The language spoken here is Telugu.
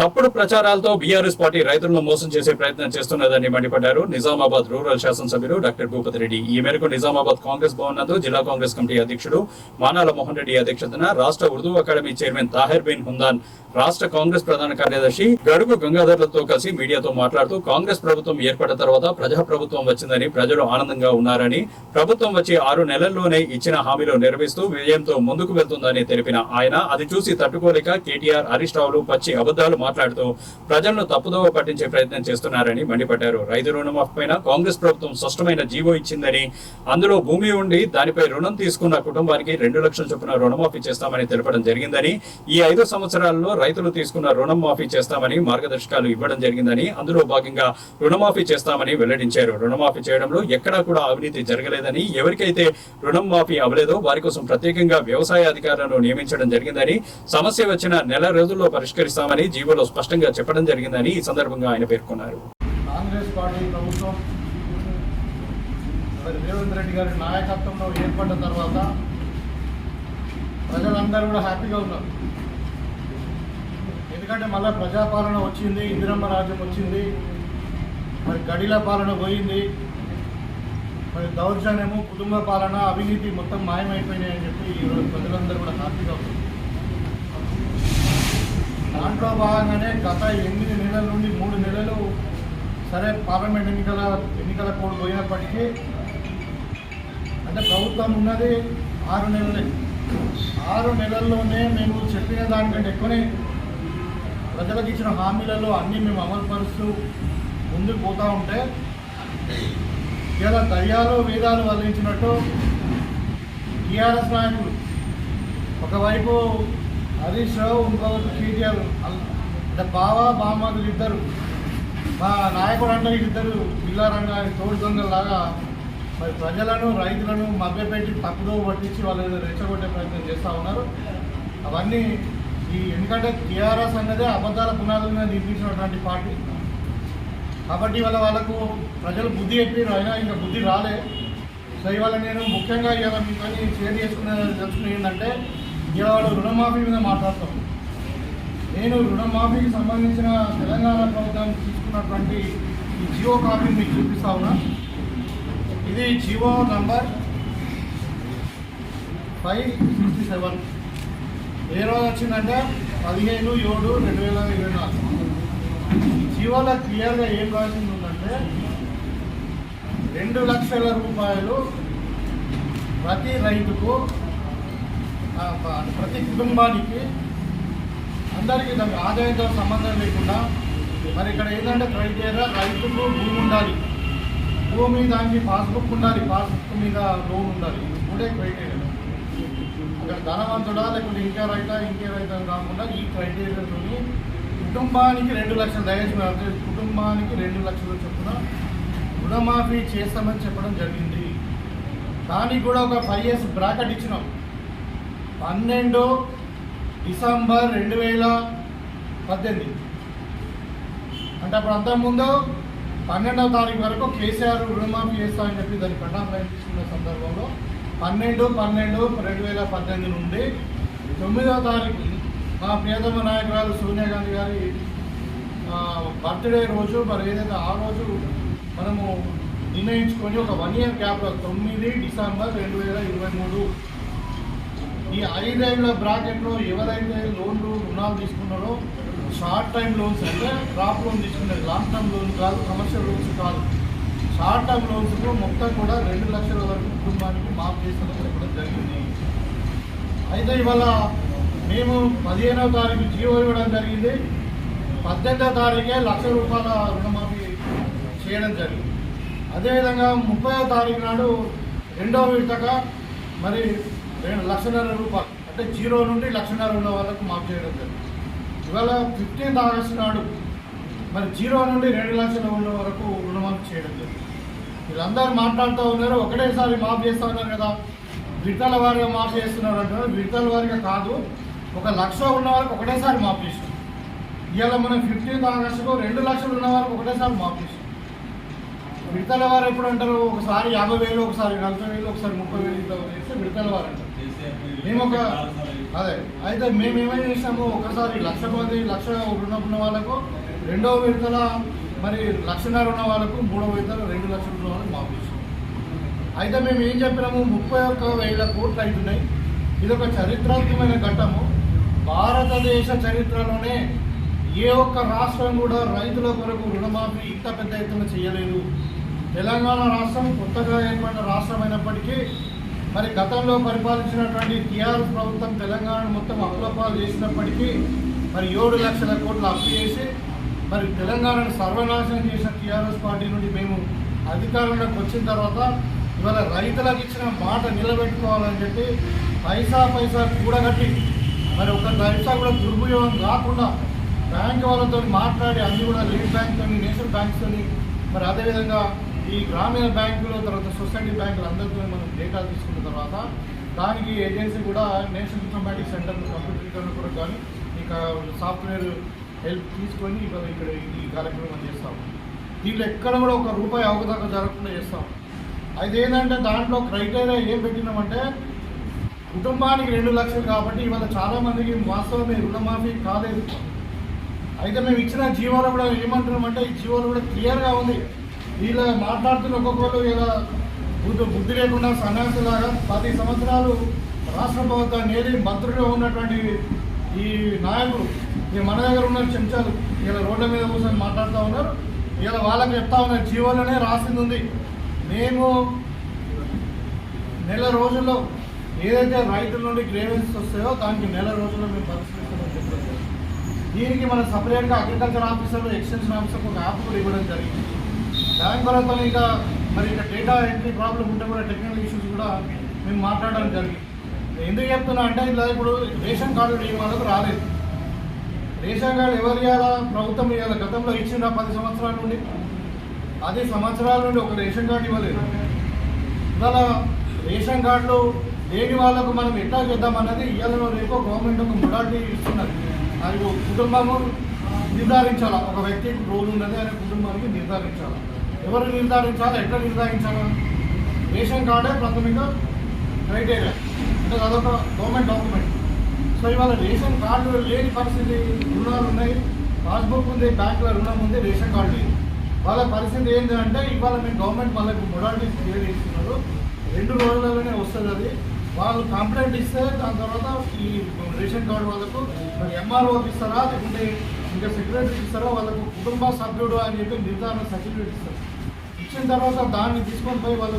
తప్పుడు ప్రచారాలతో బీఆర్ఎస్ పార్టీ రైతులను మోసం చేసే ప్రయత్నం చేస్తున్నదని మండిపడ్డారు నిజామాబాద్ రూరల్ శాసనసభ్యులు డాక్టర్ భూపతి రెడ్డి. ఈ మేరకు నిజామాబాద్ కాంగ్రెస్ భవన్ నందు జిల్లా కాంగ్రెస్ కమిటీ అధ్యక్షుడు మానాల మోహన్ రెడ్డి అధ్యక్షతన రాష్ట్ర Urdu academy chairman Tahir bin Hundan రాష్ట్ర కాంగ్రెస్ ప్రధాన కార్యదర్శి గడుగు గంగాధర్లతో కలిసి మీడియాతో మాట్లాడుతూ కాంగ్రెస్ ప్రభుత్వం ఏర్పడిన తర్వాత ప్రజా ప్రభుత్వం వచ్చిందని ప్రజలు ఆనందంగా ఉన్నారని ప్రభుత్వం వచ్చి ఆరు నెలల్లోనే ఇచ్చిన హామీలు నెరవేరుస్తూ విజయంతో ముందుకు వెళ్తుందని తెలిపిన ఆయన అది చూసి తట్టుకోలేక కేటీఆర్ హరీష్ రావులు పచ్చి అబద్దాలు మాట్లాడుతూ ప్రజలను తప్పుదోవ పట్టించే ప్రయత్నం చేస్తున్నారని మండిపడ్డారు. రైతు రుణమాఫీ పైన కాంగ్రెస్ ప్రభుత్వం స్పష్టమైన జీవో ఇచ్చిందని అందులో భూమి ఉండి దానిపై రుణం తీసుకున్న కుటుంబానికి రెండు లక్షల చొప్పున రుణమాఫీ చేస్తామని తెలపడం జరిగిందని ఈ ఐదు సంవత్సరాల్లో రైతులు తీసుకున్న రుణం మాఫీ చేస్తామని మార్గదర్శకాలు ఇవ్వడం జరిగిందని అందులో భాగంగా రుణమాఫీ చేస్తామని వెల్లడించారు. రుణమాఫీ చేయడంలో ఎక్కడా కూడా అవినీతి జరగలేదని ఎవరికైతే రుణం మాఫీ అవ్వలేదో వారి కోసం ప్రత్యేకంగా వ్యవసాయ అధికారులను నియమించడం జరిగిందని సమస్య వచ్చిన నెల రోజుల్లో పరిష్కరిస్తామని జీవోలో స్పష్టంగా చెప్పడం జరిగిందని ఈ సందర్భంగా ఆయన పేర్కొన్నారు. కాంగ్రెస్ పార్టీ ప్రభుత్వం రేవంత్ రెడ్డి గారి నాయకత్వంలో ఏర్పడిన తర్వాత ప్రజలందరూ కూడా హ్యాపీగా ఉన్నారు. ఎందుకంటే మళ్ళీ ప్రజాపాలన వచ్చింది ఇందిరమ్మ రాజ్యం వచ్చింది మరి గడిల పాలన పోయింది మరి దౌర్జన్యము కుటుంబ పాలన అవినీతి మొత్తం మాయమైపోయినాయని అని చెప్పి ఈరోజు ప్రజలందరూ కూడా హ్యాపీగా ఉన్నారు. దాంట్లో భాగంగానే గత ఎనిమిది నెలల నుండి మూడు నెలలు సరే పార్లమెంట్ ఎన్నికల ఎన్నికల కోడ్ పోయినప్పటికీ అంటే ప్రభుత్వం ఉన్నది ఆరు నెలలే. ఆరు నెలల్లోనే మేము చెప్పిన దానికంటే ఎక్కువనే ప్రజలకు ఇచ్చిన హామీలలో అన్నీ మేము అమలు పరుస్తూ ముందుకు పోతూ ఉంటే ఇలా దయ్యాలు వేదాలు వల్లించినట్టు టీఆర్ఎస్ నాయకులు ఒకవైపు హరీష్ రావు ఇంకోవైపు కేటీఆర్ అంటే బావ బామ్మలు ఇద్దరు మా నాయకుడు అంటే ఇద్దరు పిల్లారంగా తోడు దొంగలాగా మరి ప్రజలను రైతులను మభ్యపెట్టి తప్పుదో పట్టించి వాళ్ళు రెచ్చగొట్టే ప్రయత్నం చేస్తూ ఉన్నారు. అవన్నీ ఈ ఎందుకంటే టీఆర్ఎస్ అనేది అబద్ధాల పునాదుల మీద నిర్మించినటువంటి పార్టీ. కాబట్టి వాళ్ళ వాళ్ళకు ప్రజలు బుద్ధి చెప్పారు అయినా ఇంకా బుద్ధి రాలే. సో ఇవాళ నేను ముఖ్యంగా ఇవాళ మీతో షేర్ చేసుకునే తెలుసుకుని ఏంటంటే ఇవాళ రుణమాఫీ మీద మాట్లాడతాం నేను రుణమాఫీకి సంబంధించిన తెలంగాణ ప్రభుత్వం తీసుకున్నటువంటి ఈ జియో కాపీని మీకు చూపిస్తా ఉన్నా. ఇది Jio number five sixty seven. ఏ రోజు వచ్చిందంటే పదిహేను ఏడు రెండు వేల ఇరవై నాలుగు. జీవోలో క్లియర్గా ఏం రాసింది ఉందంటే రెండు లక్షల రూపాయలు ప్రతి రైతుకు ప్రతి కుటుంబానికి అందరికీ దానికి ఆదాయంతో సంబంధం లేకుండా మరి ఇక్కడ ఏంటంటే క్రైటీరియా రైతుకు భూమి ఉండాలి. భూమి దానికి పాస్బుక్ ఉండాలి పాస్బుక్ మీద లోన్ ఉండాలి. ఇది మూడే క్రైటీరియా. ధనవంతుడా లేకుంటే ఇంకే రైతా ఇంకే రైతా కాకుండా ఈ క్రైటీరియాతో కుటుంబానికి రెండు లక్షలు దయచేసి కుటుంబానికి రెండు లక్షలు చొప్పున రుణమాఫీ చేస్తామని చెప్పడం జరిగింది. దానికి కూడా ఒక ఫైవ్ ఇయర్స్ బ్రాకెట్ ఇచ్చినాం. పన్నెండు డిసెంబర్ రెండు వేల పద్దెనిమిది. అంటే అప్పుడు అంతకుముందు పన్నెండవ తారీఖు వరకు కేసీఆర్ రుణమాఫీ చేస్తామని చెప్పి దాన్ని ప్రణాళిక సందర్భంలో పన్నెండు పన్నెండు రెండు వేల పద్దెనిమిది నుండి తొమ్మిదవ తారీఖు మా ప్రియతమ నాయకురాలు సోనియా గాంధీ గారి బర్త్డే రోజు మరి ఏదైతే ఆ రోజు మనము నిర్ణయించుకొని ఒక వన్ ఇయర్ గ్యాప్లో తొమ్మిది డిసెంబర్ రెండు వేల ఇరవై మూడు. ఈ ఐదేళ్ళ బ్రాకెట్లో ఎవరైతే లోన్లు రుణాలు తీసుకున్నారో షార్ట్ టైం లోన్స్ అంటే క్రాప్ లోన్ తీసుకున్నారు లాంగ్ టర్మ్ లోన్ కాదు కమర్షియల్ లోన్స్ కాదు. షార్ట్ టర్మ్ లోన్స్ మొత్తం కూడా రెండు లక్షల వరకు కుటుంబానికి మాఫ్ చేస్తామని చెప్పడం జరిగింది. అయితే ఇవాళ మేము పదిహేనవ తారీఖు జీవో ఇవ్వడం జరిగింది. పద్దెనిమిదవ తారీఖే లక్ష రూపాయల రుణమాఫీ చేయడం జరిగింది. అదేవిధంగా ముప్పైవ తారీఖు నాడు రెండవ విడతగా మరి రెండు లక్షన్నర రూపాయలు అంటే జీరో నుండి లక్షన్నర ఉన్న వరకు మాఫ్ చేయడం జరిగింది. ఇవాళ ఫిఫ్టీన్త్ ఆగస్టు నాడు మరి జీరో నుండి రెండు లక్షల ఉన్న వరకు రుణమాఫీ చేయడం జరిగింది. వీళ్ళందరూ మాట్లాడుతూ ఉన్నారు. ఒకటేసారి మాఫ్ చేస్తా ఉన్నారు కదా. విడతల వారిగా మాఫ్ చేస్తున్నారు అంటారు విడతల వారిగా కాదు ఒక లక్ష ఉన్న వారికి ఒకటేసారి మాఫ్ చేసాం ఇవాళ మనం ఫిఫ్టీన్త్ ఆగస్టుకు రెండు లక్షలు ఉన్న వారికి ఒకటేసారి మాఫ్ చేసాం విడతల వారు ఎప్పుడు అంటారు? ఒకసారి యాభై వేలు ఒకసారి నలభై వేలు ఒకసారి ముప్పై వేలు ఇట్లా చేస్తే విడతల వారు అంటారు. మేము ఒక అదే. అయితే మేము ఏమేమి ఒకసారి లక్ష మంది లక్ష రుణం ఉన్న వాళ్ళకు రెండవ విడతల మరి లక్షన్నర ఉన్న వాళ్ళకు మూడవ విడతల రెండు లక్షల ఉన్న వాళ్ళకి మాకు అయితే మేము ఏం చెప్పినాము? ముప్పై ఒక్క వేల కోట్లు అవుతున్నాయి. ఇది ఒక చరిత్రాత్మకమైన ఘట్టము. భారతదేశ చరిత్రలోనే ఏ ఒక్క రాష్ట్రం కూడా రైతుల కొరకు రుణమాఫీ ఇంత పెద్ద ఎత్తున చేయలేదు. తెలంగాణ రాష్ట్రం కొత్తగా ఏర్పడిన రాష్ట్రం అయినప్పటికీ మరి గతంలో పరిపాలించినటువంటి టీఆర్ఎస్ ప్రభుత్వం తెలంగాణ మొత్తం అప్పులపాలు చేసినప్పటికీ మరి ఏడు లక్షల కోట్లు అప్పు చేసి మరి తెలంగాణను సర్వనాశనం చేసిన టీఆర్ఎస్ పార్టీ నుండి మేము అధికారంలోకి వచ్చిన తర్వాత ఇవాళ రైతులకు ఇచ్చిన మాట నిలబెట్టుకోవాలని చెప్పి పైసా పైసా కూడగట్టి మరి ఒక పైసా కూడా దుర్వినియోగం కాకుండా బ్యాంక్ వాళ్ళతో మాట్లాడి అన్ని కూడా లీడ్ బ్యాంక్తో నేషనల్ బ్యాంక్స్తోని మరి అదేవిధంగా ఈ గ్రామీణ బ్యాంకులు తర్వాత సొసైటీ బ్యాంకులు అందరితో మనం డేటా తీసుకున్న తర్వాత దానికి ఏజెన్సీ కూడా నేషనల్ ఇన్ఫర్మేటిక్ సెంటర్ కంప్యూటర్ కూడా కానీ ఇంకా సాఫ్ట్వేర్ హెల్ప్ తీసుకొని ఇవాళ ఇక్కడ ఈ కార్యక్రమం చేస్తాం. దీంట్లో ఎక్కడ కూడా ఒక రూపాయి అవకతవక జరగకుండా చేస్తాం. అయితే ఏంటంటే దాంట్లో క్రైటీరియా ఏం పెట్టినామంటే కుటుంబానికి రెండు లక్షలు కాబట్టి ఇవాళ చాలామందికి వాస్తవమే రుణమాఫీ కాలేదు. అయితే మేము ఇచ్చిన జీవాలు కూడా ఏమంటున్నామంటే ఈ జీవాలు కూడా క్లియర్గా ఉంది. వీళ్ళ మాట్లాడుతున్న ఒక్కొక్కరు ఇలా బుద్ధి బుద్ధి లేకుండా సన్యాసులాగా పది సంవత్సరాలు రాష్ట్ర ప్రభుత్వం నేరి మంత్రులుగా ఉన్నటువంటి ఈ నాయకులు ఈ మన దగ్గర ఉన్న చెంచాలు ఇలా రోడ్ల మీద కూర్చొని మాట్లాడుతూ ఉన్నారు. ఇలా వాళ్ళకి చెప్తా ఉన్నారు జీవోలోనే రాసింది ఉంది. మేము నెల రోజుల్లో ఏదైతే రైతుల నుండి గ్రేవెన్స్ వస్తాయో దానికి నెల రోజుల్లో మేము పరిష్కరిస్తామని చెప్పారు దీనికి మన సపరేట్గా అగ్రికల్చర్ ఆఫీసర్ ఎక్స్టెన్షన్ ఆఫీసర్ ఒక యాప్ కూడా ఇవ్వడం జరిగింది. దాని తర్వాత ఇంకా మరి ఇంకా డేటా ఎంట్రీ ప్రాబ్లం ఉంటే కూడా టెక్నికల్ ఇష్యూస్ కూడా మేము మాట్లాడడం జరిగింది. ఎందుకు చెప్తున్నా అంటే ఇలా ఇప్పుడు రేషన్ కార్డు నియమాలకు రాలేదు. రేషన్ కార్డు ఎవరు ఇవ్వాలా ప్రభుత్వం ఇవ్వాలి గతంలో ఇచ్చిన పది సంవత్సరాల నుండి? పది సంవత్సరాల నుండి ఒక రేషన్ కార్డు ఇవ్వలేదు. ఇవాళ రేషన్ కార్డులు లేని వాళ్ళకు మనం ఎట్లా చేద్దామన్నది ఇవాళ రేపు గవర్నమెంట్ ఒక మొడాలిటీ ఇస్తున్నది. అది ఒక కుటుంబము నిర్ధారించాలా? ఒక వ్యక్తికి రోల్ ఉన్నది అనే కుటుంబానికి నిర్ధారించాలి? ఎవరు నిర్ధారించాలా? ఎట్లా నిర్ధారించాలా? రేషన్ కార్డే ప్రాథమిక క్రైటీరియా. అంటే అదొక గవర్నమెంట్ డాక్యుమెంట్ సో ఇవాళ రేషన్ కార్డు లేని పరిస్థితి రుణాలు ఉన్నాయి. పాస్బుక్ ఉంది బ్యాంకులో రుణం ఉంది రేషన్ కార్డు లేదు. వాళ్ళ పరిస్థితి ఏంటి అంటే ఇవాళ మేము గవర్నమెంట్ వాళ్ళకి మొడాలిటీస్ క్లియర్ చేస్తున్నారు రెండు రోజులలోనే వస్తుంది అది. వాళ్ళు కంప్లైంట్ ఇస్తే దాని తర్వాత ఈ రేషన్ కార్డు వాళ్ళకు మరి ఎంఆర్ఓకి ఇస్తారా? లేకుంటే ఇంకా సెక్రటరీ ఇస్తారా? వాళ్ళకు కుటుంబ సభ్యుడు అని చెప్పి నిర్ధారణ సర్టిఫికేట్ ఇస్తారు. ఇచ్చిన తర్వాత దాన్ని తీసుకొని పోయి వాళ్ళు